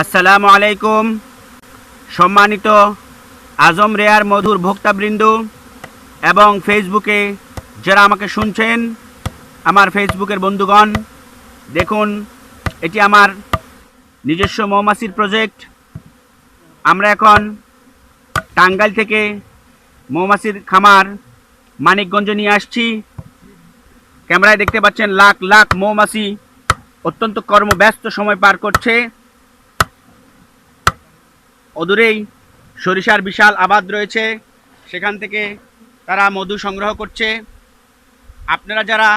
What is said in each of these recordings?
আসসালামু আলাইকুম। সম্মানিত আজম রেয়ার মধুর ভোক্তাবৃন্দ এবং ফেসবুকে যারা আমাকে শুনছেন, আমার ফেসবুকের বন্ধুগণ, দেখুন, এটি আমার নিজস্ব মৌমাছির প্রজেক্ট। আমরা এখন টাঙ্গাইল থেকে মৌমাছির খামার মানিকগঞ্জে নিয়ে আসছি। ক্যামেরায় দেখতে পাচ্ছেন লাখ লাখ মৌমাছি অত্যন্ত কর্মব্যস্ত সময় পার করছে। অদূরেই সরিষার বিশাল আবাদ রয়েছে। সেখান থেকে তারা মধু সংগ্রহ করছে। আপনারা যারা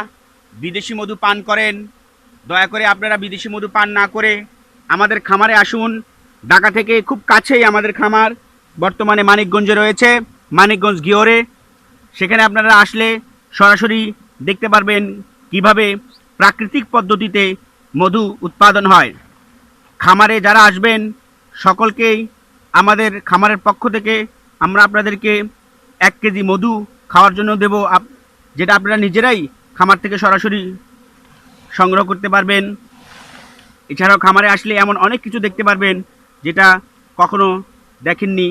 বিদেশি মধু পান করেন, দয়া করে আপনারা বিদেশি মধু পান না করে আমাদের খামারে আসুন। ঢাকা থেকে খুব কাছেই আমাদের খামার, বর্তমানে মানিকগঞ্জে রয়েছে, মানিকগঞ্জ গিওরে। সেখানে আপনারা আসলে সরাসরি দেখতে পারবেন কীভাবে প্রাকৃতিক পদ্ধতিতে মধু উৎপাদন হয়। খামারে যারা আসবেন, সকলকেই আমাদের খামারের পক্ষ থেকে আমরা আপনাদেরকে এক কেজি মধু খাওয়ার জন্য দেব। যেটা আপনারা নিজেরাই খামার থেকে সরাসরি সংগ্রহ করতে পারবেন। এছাড়াও খামারে আসলে এমন অনেক কিছু দেখতে পারবেন, যেটা কখনো দেখেননি।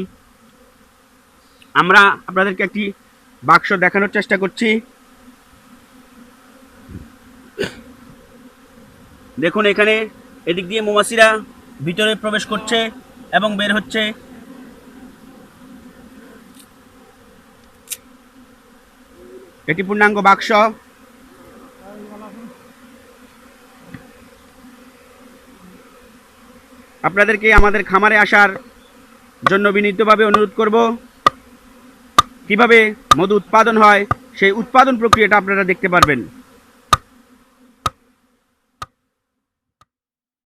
আমরা আপনাদেরকে একটি বাক্স দেখানোর চেষ্টা করছি। দেখুন এখানে এদিক দিয়ে মৌমাছিরা ভিতরে প্রবেশ করছে। এবং বের হচ্ছে এটি পূর্ণাঙ্গ বাক্স। আপনাদেরকে আমাদের খামারে আসার জন্য বিনীতভাবে অনুরোধ করব। কীভাবে মধু উৎপাদন হয়, সেই উৎপাদন প্রক্রিয়াটা আপনারা দেখতে পারবেন।